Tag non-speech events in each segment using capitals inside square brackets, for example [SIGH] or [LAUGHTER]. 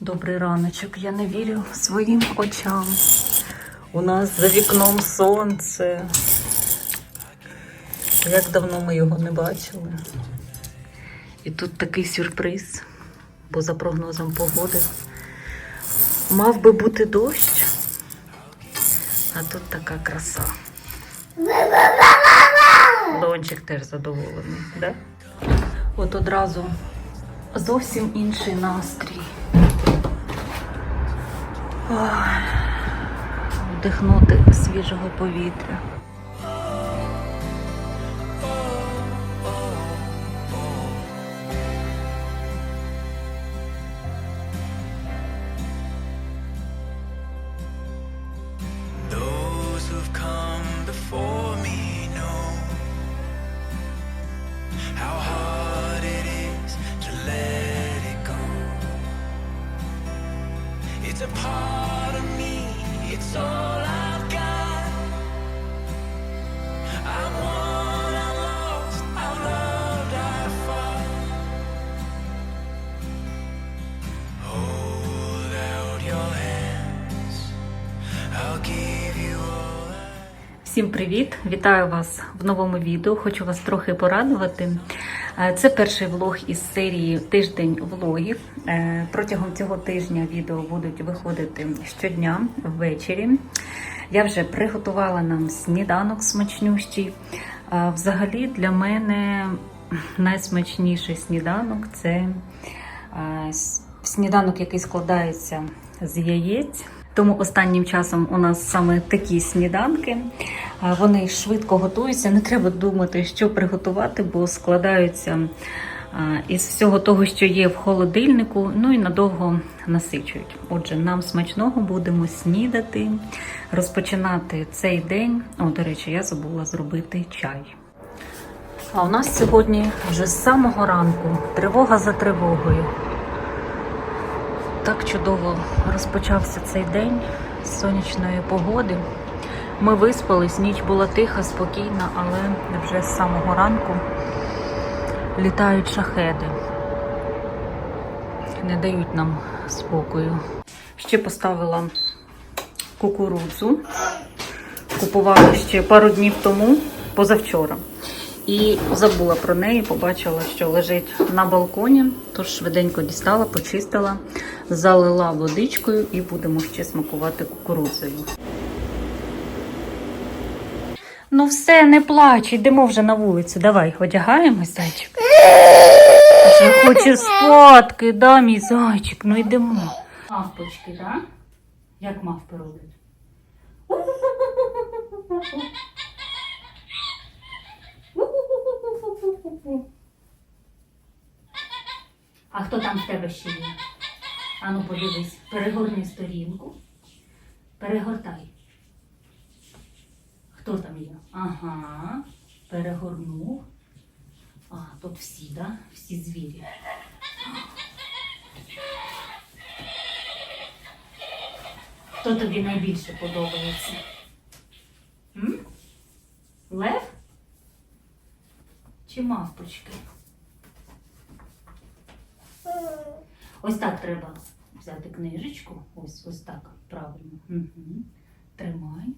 Добрий раночок. Я не вірю своїм очам. У нас за вікном сонце. Як давно ми його не бачили. І тут такий сюрприз, бо за прогнозом погоди мав би бути дощ, а тут така краса. Дончик теж задоволений, да? От одразу зовсім інший настрій. Ох, Вдихнути свіжого повітря. Всім привіт! Вітаю вас в новому відео. Хочу вас трохи порадувати. Е, Це перший влог із серії Тиждень влогів. Е, Протягом цього тижня відео будуть виходити щодня ввечері. Я вже приготувала нам сніданок смачнющий. Е, Взагалі для мене найсмачніший сніданок це сніданок, який складається з яєць. Тому останнім часом у нас саме такі сніданки. Вони швидко готуються, не треба думати, що приготувати, бо складаються із всього того, що є в холодильнику, ну і надовго насичують. Отже, нам смачного будемо снідати, розпочинати цей день. О, до речі, я забула зробити чай. А у нас сьогодні вже з самого ранку тривога за тривогою. Так чудово розпочався цей день з сонячної погоди. Ми виспались, ніч була тиха, спокійна, але вже з самого ранку літають шахеди. Не дають нам спокою. Ще поставила кукурудзу. Купувала ще пару днів тому, позавчора. І забула про неї, побачила, що лежить на балконі, тож швиденько дістала, почистила, залила водичкою і будемо ще смакувати кукурудзою. Ну все, не плач, йдемо вже на вулицю. Давай, одягаємось, зайчик. Вже хоче спадки, да, мій зайчик, ну йдемо. Мавпочки, так? Да? Як мавпи роблять? А хто там в тебе ще є? Ану, подивись, перегорни сторінку. Перегортай. Хто там є? Ага, перегорнув. А, тут всі, да? Всі звірі. Хто тобі найбільше подобається? М? Лев? Чи мавпочки? Ось так треба взяти книжечку. Ось ось так. Правильно. Угу. Тримай.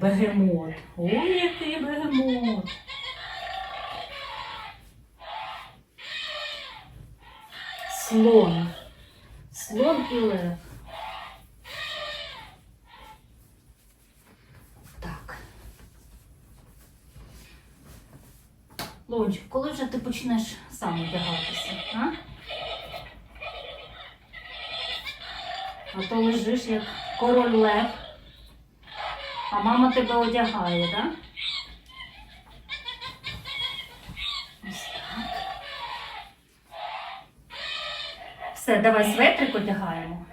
Бегемот. Ой, який бегемот. Слон. Слон і лев. Так. Вже ти почнеш сам одягатися, а? А то лежиш як король лев, а мама тебе одягає, так? Да? Ось так. Все, давай светрик одягаємо.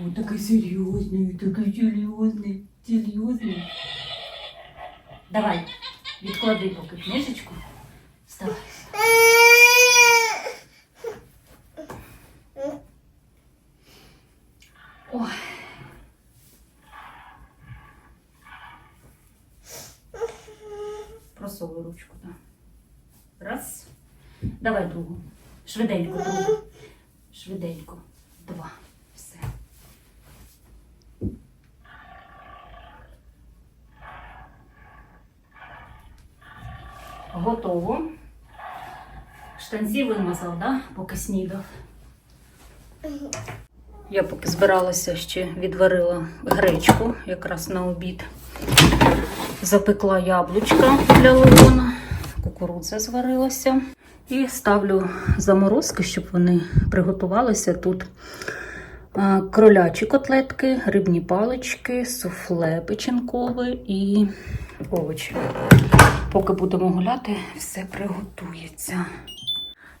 О, такий серйозний, такий серйозний, серйозний. Давай, Відклади поки книжечку. Вставай. Просовую ручку, так. Раз. Давай другу. Швиденько, другу. Швиденько. Два. Готово. Штанці вимазав, да? поки снідав. Я поки збиралася ще відварила гречку якраз на обід. Запекла яблучка для лимона, кукурудза зварилася. І ставлю заморозки, щоб вони приготувалися. Тут кролячі котлетки, рибні палички, суфле печінкове і овочі. Поки будемо гуляти, все приготується.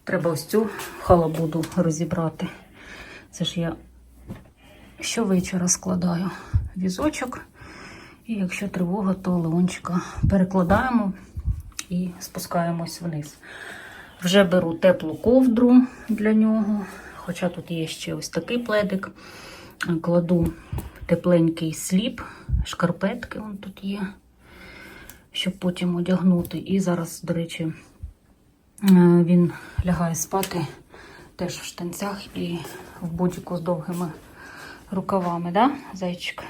Треба ось цю халабуду розібрати. Це ж я щовечора складаю візочок. І якщо тривога, то Леончика перекладаємо і спускаємось вниз. Вже беру теплу ковдру для нього. Хоча тут є ще ось такий пледик. Кладу тепленький сліп, шкарпетки он тут є, щоб потім одягнути. І зараз, до речі, е, він лягає спати теж в штанцях і в будь-яку з довгими рукавами, да, зайчик?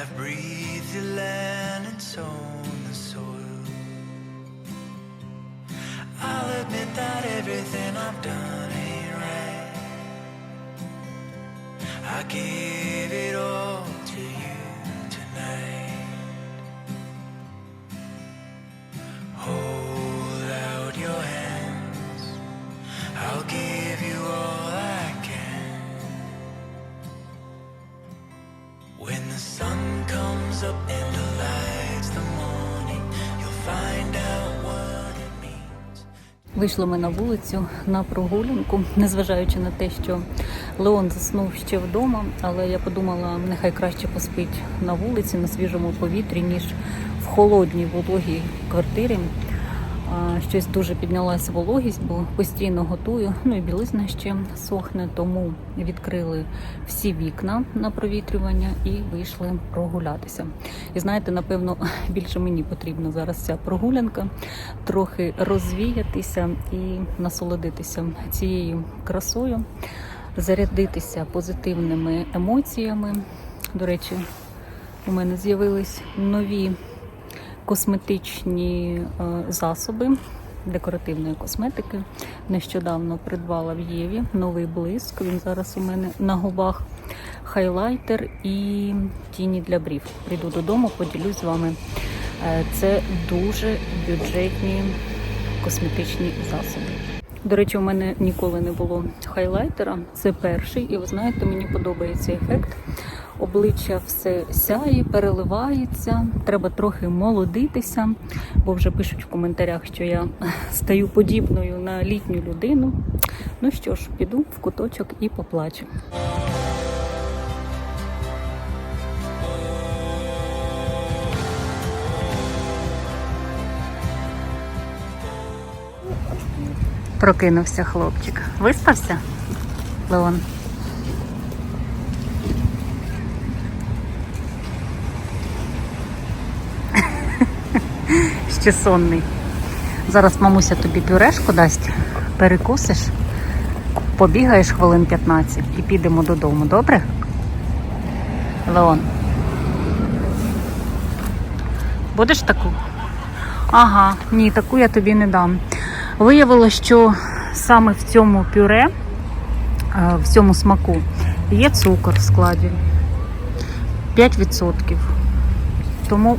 I've breathed the land and sown everything I've done Вийшли ми на вулицю на прогулянку, незважаючи на те, що Леон заснув ще вдома, але я подумала, нехай краще поспить на вулиці на свіжому повітрі, ніж в холодній вологій квартирі. Щось дуже піднялася вологість, бо постійно готую. Ну і білизна ще сохне, тому відкрили всі вікна на провітрювання і вийшли прогулятися. І знаєте, напевно, [LAUGHS] більше мені потрібна зараз ця прогулянка, трохи розвіятися і насолодитися цією красою, зарядитися позитивними емоціями. До речі, у мене з'явились нові косметичні е, засоби декоративної косметики. Нещодавно придбала в Єві новий блиск. Він зараз у мене на губах хайлайтер і тіні для брів. Прийду додому, поділюсь з вами. Е, Це дуже бюджетні косметичні засоби. До речі, у мене ніколи не було хайлайтера. Це перший, і ви знаєте, мені подобається ефект. Обличчя все сяє, переливається. Треба трохи молодитися, бо вже пишуть в коментарях, що я стаю подібною на літню людину. Ну що ж, піду в куточок і поплачу. Прокинувся хлопчик. Виспався? Леон. Ще сонний. Зараз мамуся тобі пюрешку дасть, перекусиш, побігаєш хвилин 15 і підемо додому, добре? Леон. Будеш таку? Ага, ні, таку я тобі не дам. Виявилося, що саме в цьому пюре, е, в цьому смаку, є цукор в складі 5%. Тому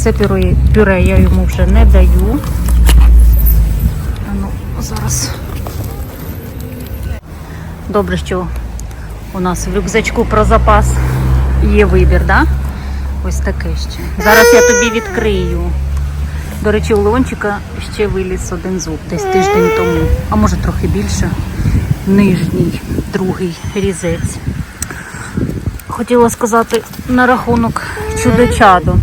це пюре, пюре я йому вже не даю. Ну, зараз. Добре, що у нас в рюкзачку про запас є вибір, да? Ось таке ще. Зараз я тобі відкрию. До речі, у Леончика ще виліз один зуб десь тиждень тому, а може трохи більше. Нижній, другий різець. хотіла сказати на рахунок чудо-чаду.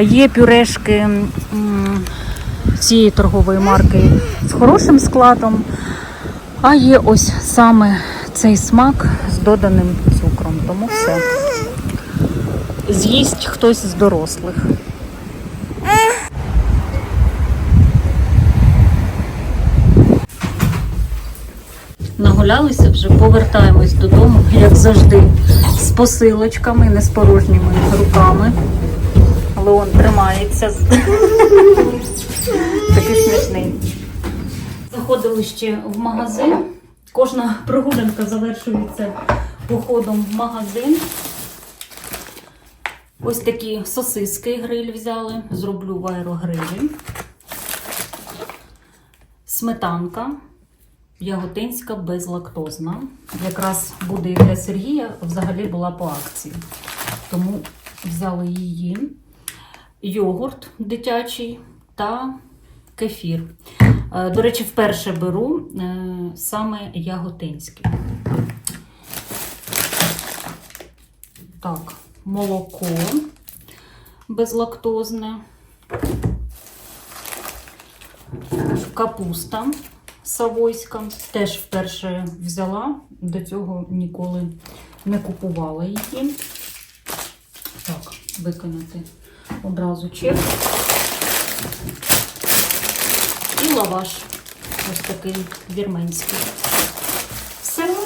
Є пюрешки цієї торгової марки з хорошим складом, а є ось саме цей смак з доданим цукром. Тому все. З'їсть хтось з дорослих. Нагулялися вже, повертаємось додому, як завжди, з посилочками, не з порожніми руками. Леон тримається. [LAUGHS] Такий смішний. Заходили ще в магазин. Кожна прогулянка завершується походом в магазин. Ось такі сосиски гриль взяли. Зроблю в аерогрилі. Сметанка. Яготинська безлактозна. Якраз буде і для Сергія, взагалі була по акції. Тому взяли її. Йогурт дитячий та кефір. Е, До речі, вперше беру е, саме яготинський. Так, молоко безлактозне. Капуста савойська. Теж вперше взяла, до цього ніколи не купувала її. Так, виконати одразу чек. І лаваш. Ось такий вірменський. Все.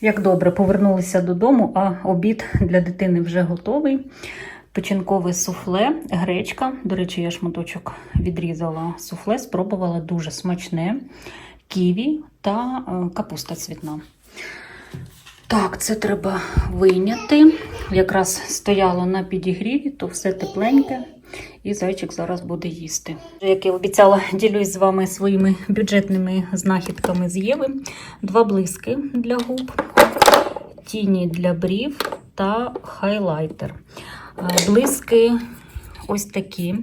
Як добре, повернулися додому, а обід для дитини вже готовий. Печінкове суфле, гречка. До речі, я шматочок відрізала суфле, спробувала дуже смачне. Ківі та е, капуста цвітна. Так, це треба вийняти. Якраз стояло на підігріві, то все тепленьке. І зайчик зараз буде їсти. Як я обіцяла, ділюсь з вами своїми бюджетними знахідками з Єви. Два блиски для губ, тіні для брів та хайлайтер. Блиски ось такі: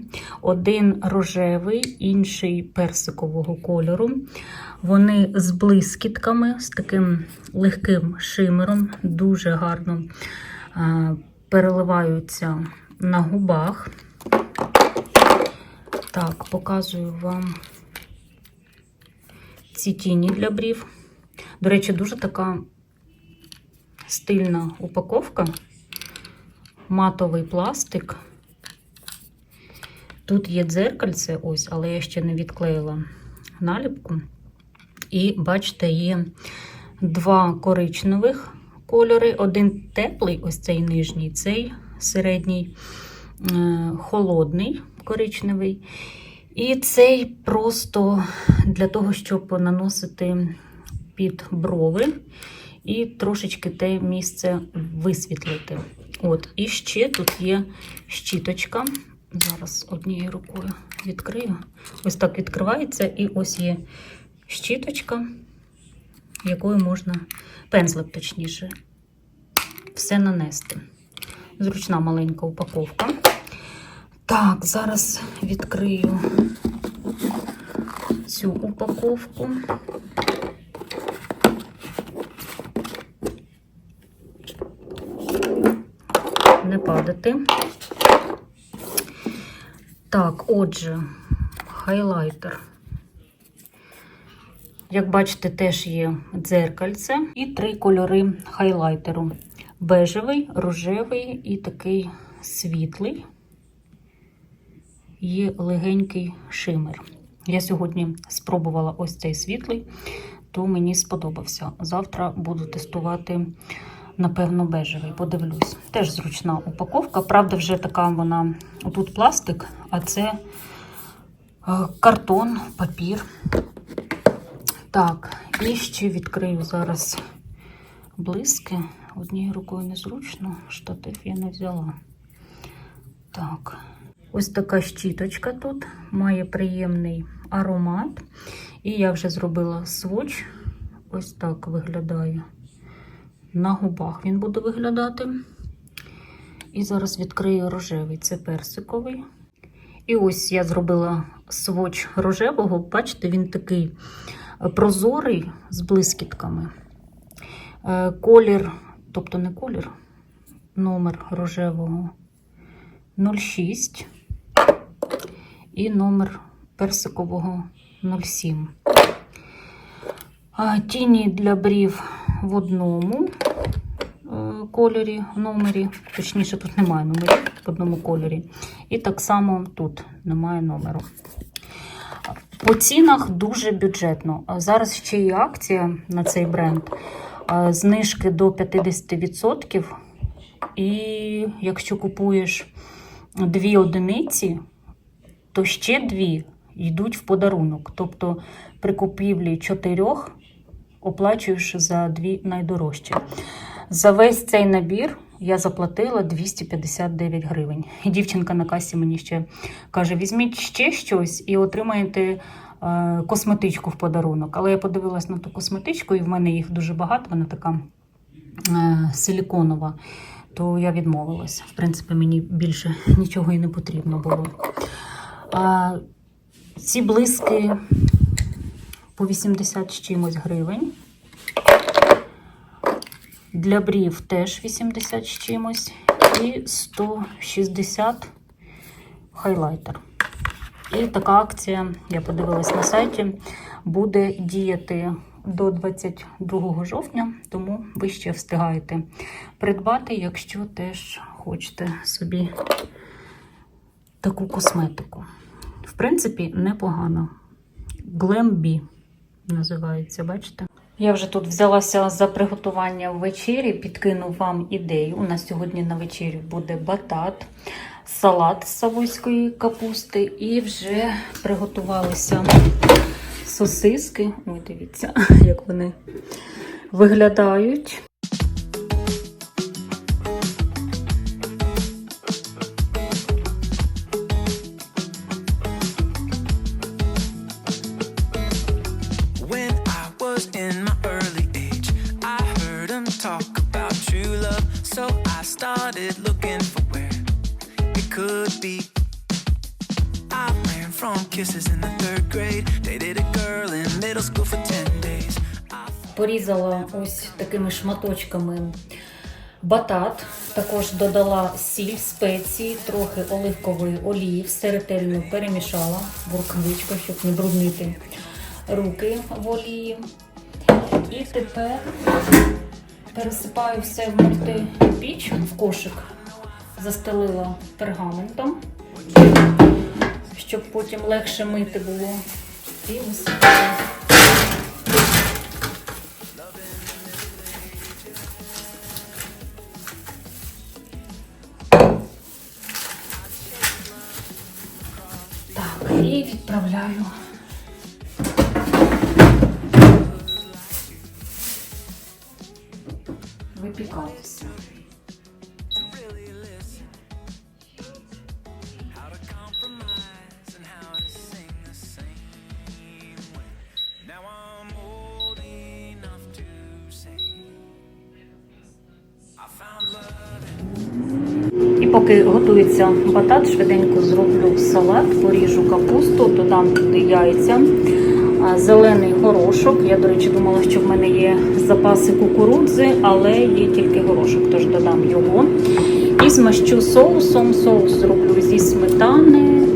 один рожевий, інший персикового кольору. Вони з блискітками, з таким легким шимером, дуже гарно е, переливаються на губах. Так, показую вам ці тіні для брів. До речі, дуже така стильна упаковка, матовий пластик. Тут є дзеркальце, ось, але я ще не відклеїла наліпку. І бачите, є два коричневих кольори. Один теплий, ось цей нижній, цей середній, е, холодний коричневий. І цей просто для того, щоб наносити під брови і трошечки те місце висвітлити. От, і ще тут є щіточка. Зараз однією рукою відкрию. Ось так відкривається, і ось є щіточка, якою можна пензлик, точніше, все нанести. Зручна маленька упаковка. Так, зараз відкрию цю упаковку. Не падати. Так, отже, хайлайтер. Як бачите, теж є дзеркальце і три кольори хайлайтеру: бежевий, рожевий і такий світлий. Є легенький шимер. Я сьогодні спробувала ось цей світлий, то мені сподобався. Завтра буду тестувати, напевно, бежевий. Подивлюсь. Теж зручна упаковка. Правда, вже така вона тут пластик, а це е, картон, папір. Так, і ще відкрию зараз блиски. Однією рукою незручно, штатив я не взяла. Так, ось така щіточка тут має приємний аромат. І я вже зробила своч. Ось так виглядає. На губах він буде виглядати. І зараз відкрию рожевий, це персиковий. І ось я зробила своч рожевого. Бачите, він такий прозорий з блискітками. Е, Колір, тобто не колір, номер рожевого 06 і номер персикового 07. Тіні для брів в одному е, кольорі, номері. Точніше, тут немає номерів в одному кольорі. І так само тут немає номеру. По цінах дуже бюджетно. Зараз ще є акція на цей бренд. Знижки до 50%. І якщо купуєш дві одиниці, то ще дві йдуть в подарунок. Тобто при купівлі чотирьох оплачуєш за дві найдорожчі. За весь цей набір я заплатила 259 гривень. І дівчинка на касі мені ще каже: візьміть ще щось і отримаєте е, косметичку в подарунок. Але я подивилась на ту косметичку, і в мене їх дуже багато, вона така е, силіконова. То я відмовилась. В принципі, мені більше нічого і не потрібно було. А, ці блиски по 80 з чимось гривень. Для брів теж 80 з чимось. І 160 хайлайтер. І така акція, я подивилась на сайті, буде діяти до 22 жовтня, тому ви ще встигаєте придбати, якщо теж хочете собі таку косметику. В принципі, непогано. Глембі називається, бачите? Я вже тут взялася за приготування вечері, підкину вам ідею. У нас сьогодні на вечерю буде батат, салат з савойської капусти і вже приготувалися сосиски. Ой, дивіться, [LAUGHS] як вони виглядають. Started looking for where it could be. I ran from kisses in the third grade, dated a girl in middle school for 10 days. Порізала ось такими шматочками батат. Також додала сіль, спеції, трохи оливкової олії, все ретельно перемішала рукавичках, щоб не бруднити руки в олії. І тепер пересипаю все в мультипіч в кошик, застелила пергаментом, щоб потім легше мити було. І висипаю. Поки готується батат, швиденько зроблю салат, поріжу капусту, додам туди яйця, зелений горошок. Я, до речі, думала, що в мене є запаси кукурудзи, але є тільки горошок, тож додам його. І змащу соусом. Соус зроблю зі сметани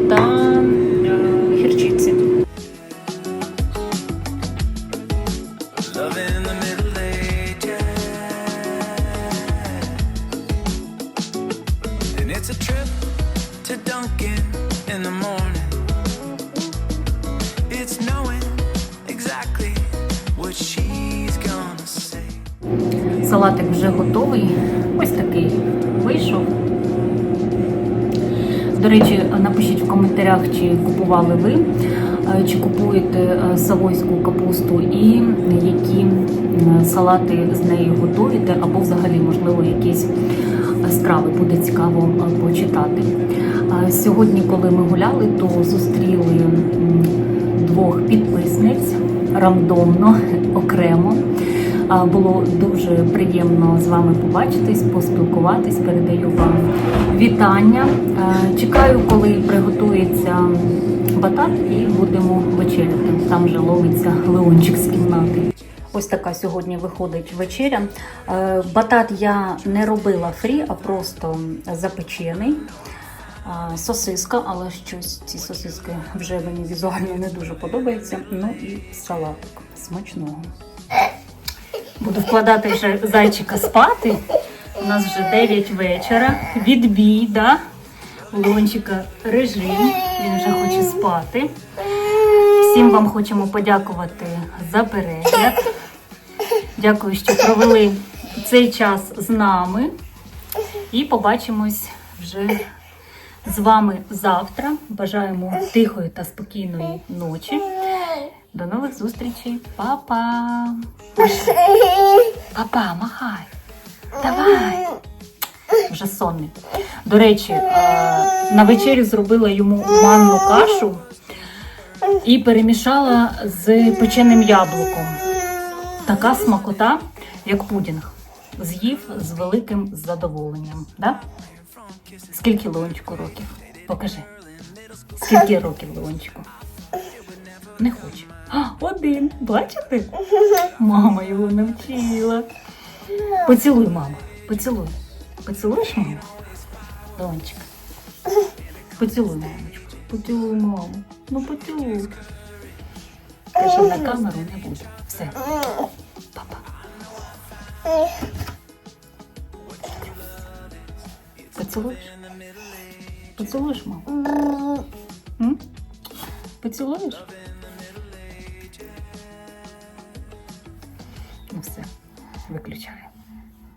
it's a trip to Dunkin' in the morning. It's knowing exactly what she's gonna say. Салатик вже готовий. Ось такий вийшов. До речі, напишіть в коментарях, чи купували ви, е, чи купуєте е, савойську капусту і які салати з нею готуєте, або взагалі, можливо, якісь е, буде цікаво е, почитати. Сьогодні, коли ми гуляли, то зустріли двох підписниць рандомно, [LAUGHS] окремо. Було дуже приємно з вами побачитись, поспілкуватись. Передаю вам вітання. Е, Чекаю, коли приготується батат, і будемо вечеряти. Там вже ловиться Леончик з кімнати. Ось така сьогодні виходить вечеря. Е, Батат я не робила фрі, а просто запечений. Сосиска, але щось ці сосиски вже мені візуально не дуже подобається. Ну і салатик смачного. Буду вкладати вже зайчика спати. У нас вже 9 вечора. Відбій, да? Лончика режим. Він вже хоче спати. Всім вам хочемо подякувати за перегляд. Дякую, що провели цей час з нами. І побачимось вже з вами завтра. Бажаємо тихої та спокійної ночі. До нових зустрічей. Па-па! Папа, махай. Давай. Вже сонний. До речі, на вечерю зробила йому манну кашу і перемішала з печеним яблуком. Така смакота, як пудінг. З'їв з великим задоволенням. Да? Скільки Леончику років? Покажи. Скільки років Леончику? Не хоче. Один. Бачите? Мама його навчила. Поцілуй, мама. Поцілуй. Поцілуєш маму? Дончик. Поцілуй, мамочку. Поцілуй маму. Ну поцілуй. Каже, на камеру не буде. Все. Папа. Поцілуєш? Поцілуєш, маму? М? Поцілуєш? Ну все, виключаю.